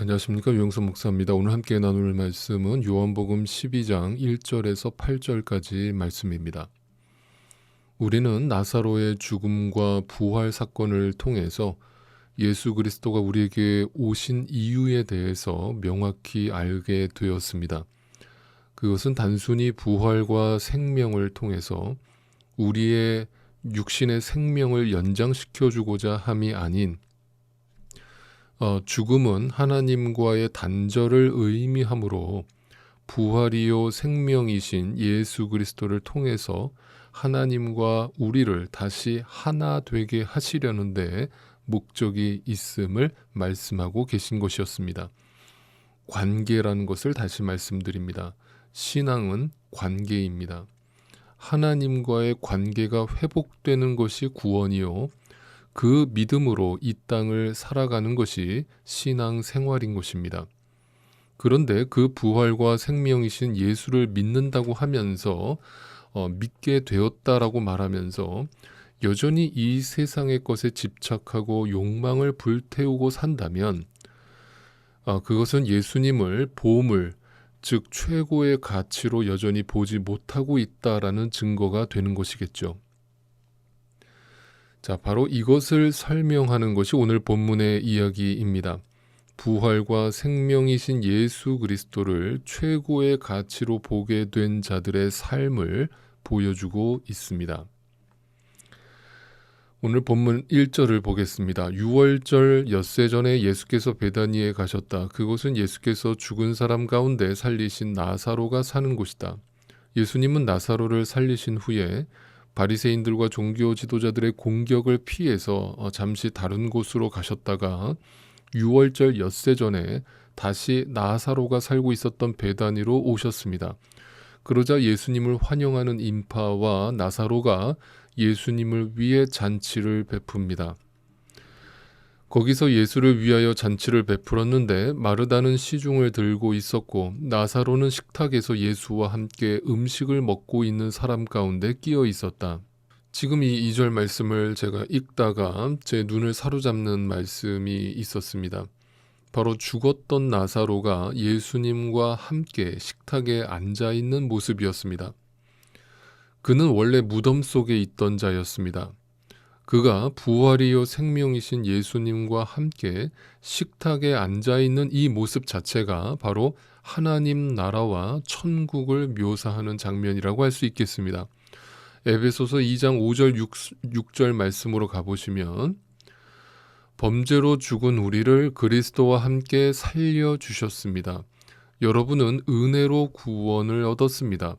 안녕하십니까 유영선 목사입니다. 오늘 함께 나눌 말씀은 요한복음 12장 1절에서 8절까지 말씀입니다. 우리는 나사로의 죽음과 부활 사건을 통해서 예수 그리스도가 우리에게 오신 이유에 대해서 명확히 알게 되었습니다. 그것은 단순히 부활과 생명을 통해서 우리의 육신의 생명을 연장시켜 주고자 함이 아닌 어, 죽음은 하나님과의 단절을 의미하므로 부활이요 생명이신 예수 그리스도를 통해서 하나님과 우리를 다시 하나 되게 하시려는 데 목적이 있음을 말씀하고 계신 것이었습니다. 관계라는 것을 다시 말씀드립니다. 신앙은 관계입니다. 하나님과의 관계가 회복되는 것이 구원이요. 그 믿음으로 이 땅을 살아가는 것이 신앙 생활인 것입니다. 그런데 그 부활과 생명이신 예수를 믿는다고 하면서 어, 믿게 되었다라고 말하면서 여전히 이 세상의 것에 집착하고 욕망을 불태우고 산다면 어, 그것은 예수님을 보물 즉 최고의 가치로 여전히 보지 못하고 있다라는 증거가 되는 것이겠죠. 자, 바로 이것을 설명하는 것이 오늘 본문의 이야기입니다. 부활과 생명이신 예수 그리스도를 최고의 가치로 보게 된 자들의 삶을 보여주고 있습니다. 오늘 본문 1절을 보겠습니다. 6월절 엿새 전에 예수께서 베다니에 가셨다. 그곳은 예수께서 죽은 사람 가운데 살리신 나사로가 사는 곳이다. 예수님은 나사로를 살리신 후에 바리새인들과 종교 지도자들의 공격을 피해서 어, 잠시 다른 곳으로 가셨다가 6월절 엿새 전에 다시 나사로가 살고 있었던 베다니로 오셨습니다. 그러자 예수님을 환영하는 인파와 나사로가 예수님을 위해 잔치를 베풉니다. 거기서 예수를 위하여 잔치를 베풀었는데 마르다는 시중을 들고 있었고 나사로는 식탁에서 예수와 함께 음식을 먹고 있는 사람 가운데 끼어 있었다. 지금 이 2절 말씀을 제가 읽다가 제 눈을 사로잡는 말씀이 있었습니다. 바로 죽었던 나사로가 예수님과 함께 식탁에 앉아 있는 모습이었습니다. 그는 원래 무덤 속에 있던 자였습니다. 그가 부활이요 생명이신 예수님과 함께 식탁에 앉아 있는 이 모습 자체가 바로 하나님 나라와 천국을 묘사하는 장면이라고 할 수 있겠습니다. 에베소서 2장 5절 6, 6절 말씀으로 가보시면 범죄로 죽은 우리를 그리스도와 함께 살려 주셨습니다. 여러분은 은혜로 구원을 얻었습니다.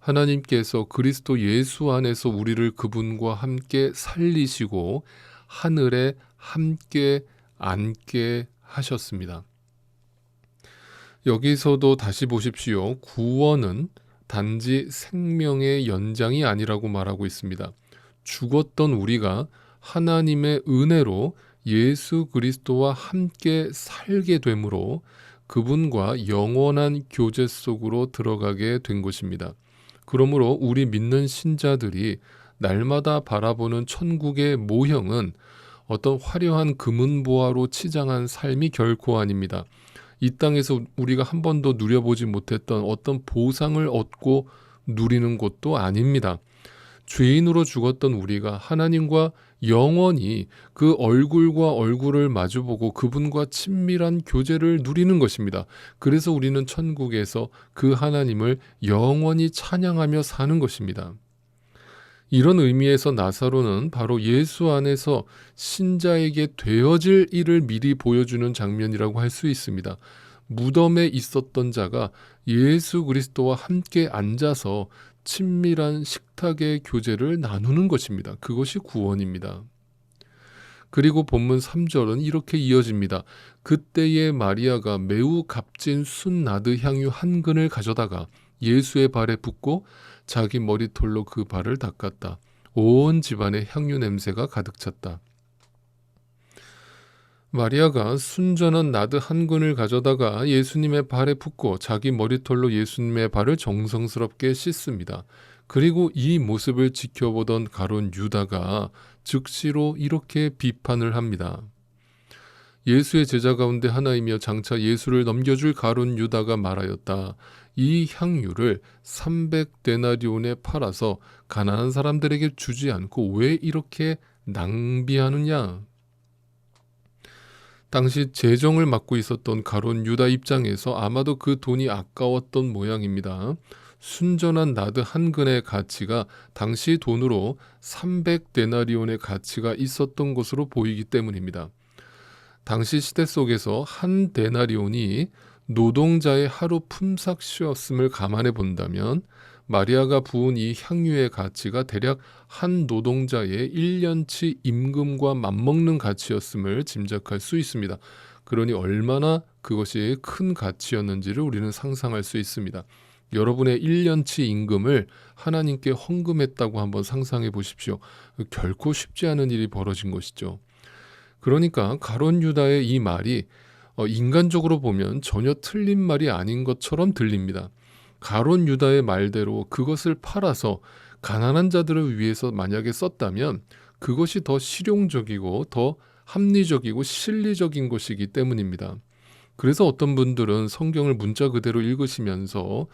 하나님께서 그리스도 예수 안에서 우리를 그분과 함께 살리시고 하늘에 함께 앉게 하셨습니다. 여기서도 다시 보십시오. 구원은 단지 생명의 연장이 아니라고 말하고 있습니다. 죽었던 우리가 하나님의 은혜로 예수 그리스도와 함께 살게 되므로 그분과 영원한 교제 속으로 들어가게 된 것입니다. 그러므로 우리 믿는 신자들이 날마다 바라보는 천국의 모형은 어떤 화려한 금은보화로 치장한 삶이 결코 아닙니다. 이 땅에서 우리가 한 번도 누려보지 못했던 어떤 보상을 얻고 누리는 곳도 아닙니다. 죄인으로 죽었던 우리가 하나님과 영원히 그 얼굴과 얼굴을 마주보고 그분과 친밀한 교제를 누리는 것입니다. 그래서 우리는 천국에서 그 하나님을 영원히 찬양하며 사는 것입니다. 이런 의미에서 나사로는 바로 예수 안에서 신자에게 되어질 일을 미리 보여주는 장면이라고 할 수 있습니다. 무덤에 있었던 자가 예수 그리스도와 함께 앉아서 친밀한 식탁의 교제를 나누는 것입니다. 그것이 구원입니다. 그리고 본문 3절은 이렇게 이어집니다. 그때의 마리아가 매우 값진 순나드 향유 한 근을 가져다가 예수의 발에 붓고 자기 머리털로 그 발을 닦았다. 온 집안에 향유 냄새가 가득 찼다. 마리아가 순전한 나드 한 근을 가져다가 예수님의 발에 붓고 자기 머리털로 예수님의 발을 정성스럽게 씻습니다. 그리고 이 모습을 지켜보던 가론 유다가 즉시로 이렇게 비판을 합니다. 예수의 제자 가운데 하나이며 장차 예수를 넘겨줄 가론 유다가 말하였다. 이 향유를 300데나리온에 팔아서 가난한 사람들에게 주지 않고 왜 이렇게 낭비하느냐? 당시 재정을 맡고 있었던 가론 유다 입장에서 아마도 그 돈이 아까웠던 모양입니다. 순전한 나드 한 근의 가치가 당시 돈으로 300데나리온의 가치가 있었던 것으로 보이기 때문입니다. 당시 시대 속에서 한 데나리온이 노동자의 하루 품삯이었음을 감안해 본다면 마리아가 부은 이 향유의 가치가 대략 한 노동자의 1년치 임금과 맞먹는 가치였음을 짐작할 수 있습니다. 그러니 얼마나 그것이 큰 가치였는지를 우리는 상상할 수 있습니다. 여러분의 1년치 임금을 하나님께 헌금했다고 한번 상상해 보십시오. 결코 쉽지 않은 일이 벌어진 것이죠. 그러니까 가론 유다의 이 말이 어, 인간적으로 보면 전혀 틀린 말이 아닌 것처럼 들립니다. 가론 유다의 말대로 그것을 팔아서 가난한 자들을 위해서 만약에 썼다면 그것이 더 실용적이고 더 합리적이고 실리적인 것이기 때문입니다. 그래서 어떤 분들은 성경을 문자 그대로 읽으시면서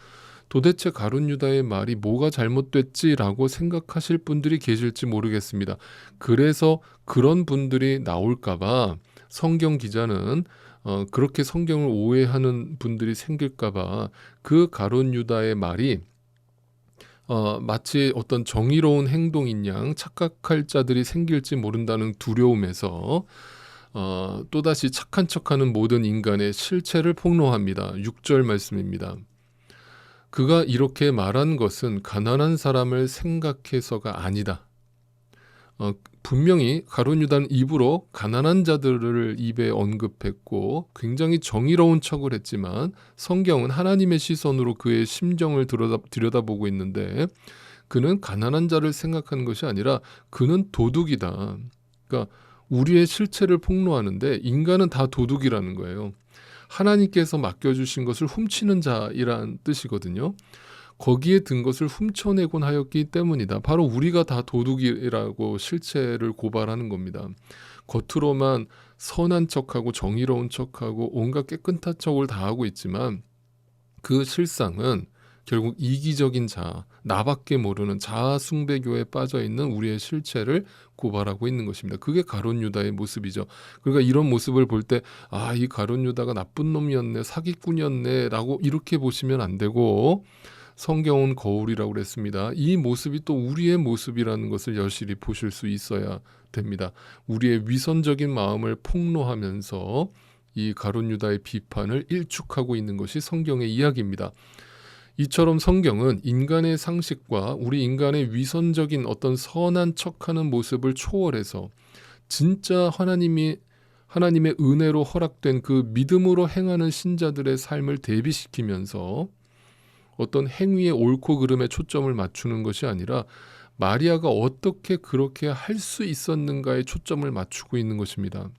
도대체 가룟 유다의 말이 뭐가 잘못됐지라고 생각하실 분들이 계실지 모르겠습니다. 그래서 그런 분들이 나올까봐 성경 기자는 어, 그렇게 성경을 오해하는 분들이 생길까봐 그 가론 유다의 말이 어, 마치 어떤 정의로운 행동인 양 착각할 자들이 생길지 모른다는 두려움에서 어, 또다시 착한 척하는 모든 인간의 실체를 폭로합니다. 6절 말씀입니다. 그가 이렇게 말한 것은 가난한 사람을 생각해서가 아니다. 어, 분명히 가론 유다는 입으로 가난한 자들을 입에 언급했고 굉장히 정의로운 척을 했지만 성경은 하나님의 시선으로 그의 심정을 들여다, 들여다보고 있는데 그는 가난한 자를 생각하는 것이 아니라 그는 도둑이다. 그러니까 우리의 실체를 폭로하는데 인간은 다 도둑이라는 거예요. 하나님께서 맡겨주신 것을 훔치는 자이란 뜻이거든요. 거기에 든 것을 훔쳐내곤 하였기 때문이다. 바로 우리가 다 도둑이라고 실체를 고발하는 겁니다. 겉으로만 선한 척하고 정의로운 척하고 온갖 깨끗한 척을 다 하고 있지만 그 실상은 결국 이기적인 자, 나밖에 모르는 자아 숭배교에 빠져 있는 우리의 실체를 고발하고 있는 것입니다. 그게 가론 유다의 모습이죠. 그러니까 이런 모습을 볼 때 아, 이 가론 유다가 나쁜 놈이었네, 사기꾼이었네라고 이렇게 보시면 안 되고 성경은 거울이라고 그랬습니다. 이 모습이 또 우리의 모습이라는 것을 여실히 보실 수 있어야 됩니다. 우리의 위선적인 마음을 폭로하면서 이 가론 유다의 비판을 일축하고 있는 것이 성경의 이야기입니다. 이처럼 성경은 인간의 상식과 우리 인간의 위선적인 어떤 선한 척하는 모습을 초월해서 진짜 하나님이 하나님의 은혜로 허락된 그 믿음으로 행하는 신자들의 삶을 대비시키면서 어떤 행위의 옳고 그름에 초점을 맞추는 것이 아니라 마리아가 어떻게 그렇게 할 수 있었는가에 초점을 맞추고 있는 것입니다.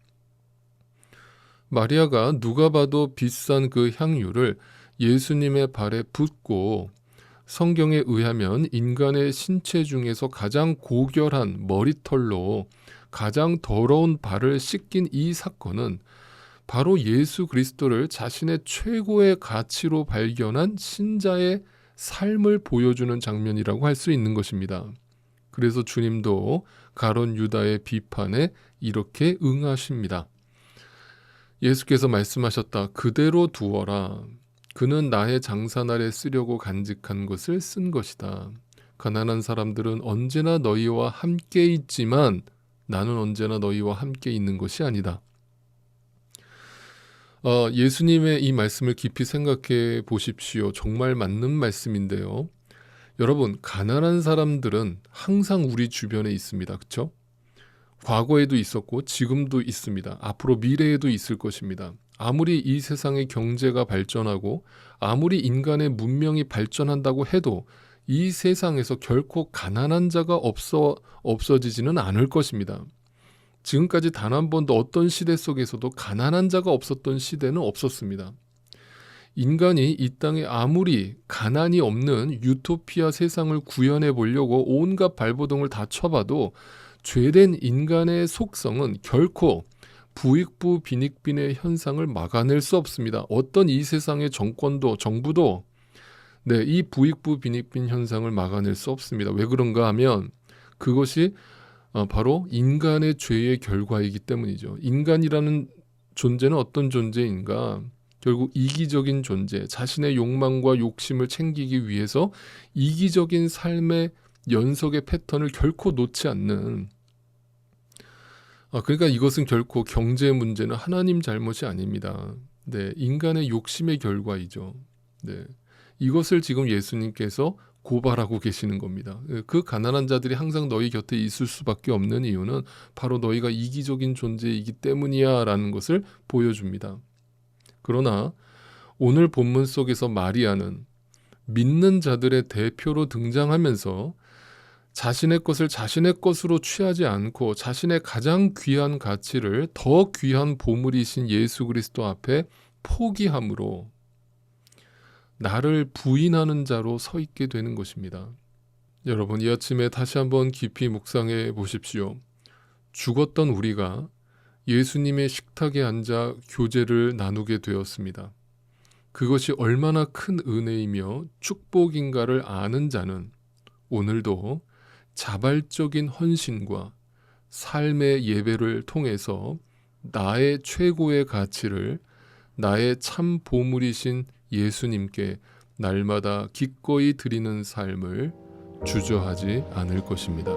마리아가 누가 봐도 비싼 그 향유를 예수님의 발에 붓고 성경에 의하면 인간의 신체 중에서 가장 고결한 머리털로 가장 더러운 발을 씻긴 이 사건은 바로 예수 그리스도를 자신의 최고의 가치로 발견한 신자의 삶을 보여주는 장면이라고 할 수 있는 것입니다. 그래서 주님도 가론 유다의 비판에 이렇게 응하십니다. 예수께서 말씀하셨다. 그대로 두어라. 그는 나의 장사날에 쓰려고 간직한 것을 쓴 것이다. 가난한 사람들은 언제나 너희와 함께 있지만 나는 언제나 너희와 함께 있는 것이 아니다. 어, 예수님의 이 말씀을 깊이 생각해 보십시오. 정말 맞는 말씀인데요. 여러분, 가난한 사람들은 항상 우리 주변에 있습니다. 그렇죠? 과거에도 있었고 지금도 있습니다. 앞으로 미래에도 있을 것입니다. 아무리 이 세상의 경제가 발전하고 아무리 인간의 문명이 발전한다고 해도 이 세상에서 결코 가난한 자가 없어 없어지지는 않을 것입니다. 지금까지 단 한 번도 어떤 시대 속에서도 가난한 자가 없었던 시대는 없었습니다. 인간이 이 땅에 아무리 가난이 없는 유토피아 세상을 구현해 보려고 온갖 발버둥을 다 쳐봐도 죄된 인간의 속성은 결코 부익부 빈익빈의 현상을 막아낼 수 없습니다. 어떤 이 세상의 정권도 정부도 네, 이 부익부 빈익빈 현상을 막아낼 수 없습니다. 왜 그런가 하면 그것이 어, 바로 인간의 죄의 결과이기 때문이죠. 인간이라는 존재는 어떤 존재인가? 결국 이기적인 존재, 자신의 욕망과 욕심을 챙기기 위해서 이기적인 삶의 연속의 패턴을 결코 놓지 않는 아, 그러니까 이것은 결코 경제 문제는 하나님 잘못이 아닙니다. 네, 인간의 욕심의 결과이죠. 네, 이것을 지금 예수님께서 고발하고 계시는 겁니다. 예, 그 가난한 자들이 항상 너희 곁에 있을 수밖에 없는 이유는 바로 너희가 이기적인 존재이기 때문이야 라는 것을 보여줍니다. 그러나 오늘 본문 속에서 마리아는 믿는 자들의 대표로 등장하면서 자신의 것을 자신의 것으로 취하지 않고 자신의 가장 귀한 가치를 더 귀한 보물이신 예수 그리스도 앞에 포기함으로 나를 부인하는 자로 서 있게 되는 것입니다. 여러분, 이 아침에 다시 한번 깊이 묵상해 보십시오. 죽었던 우리가 예수님의 식탁에 앉아 교제를 나누게 되었습니다. 그것이 얼마나 큰 은혜이며 축복인가를 아는 자는 오늘도 자발적인 헌신과 삶의 예배를 통해서 나의 최고의 가치를 나의 참 보물이신 예수님께 날마다 기꺼이 드리는 삶을 주저하지 않을 것입니다.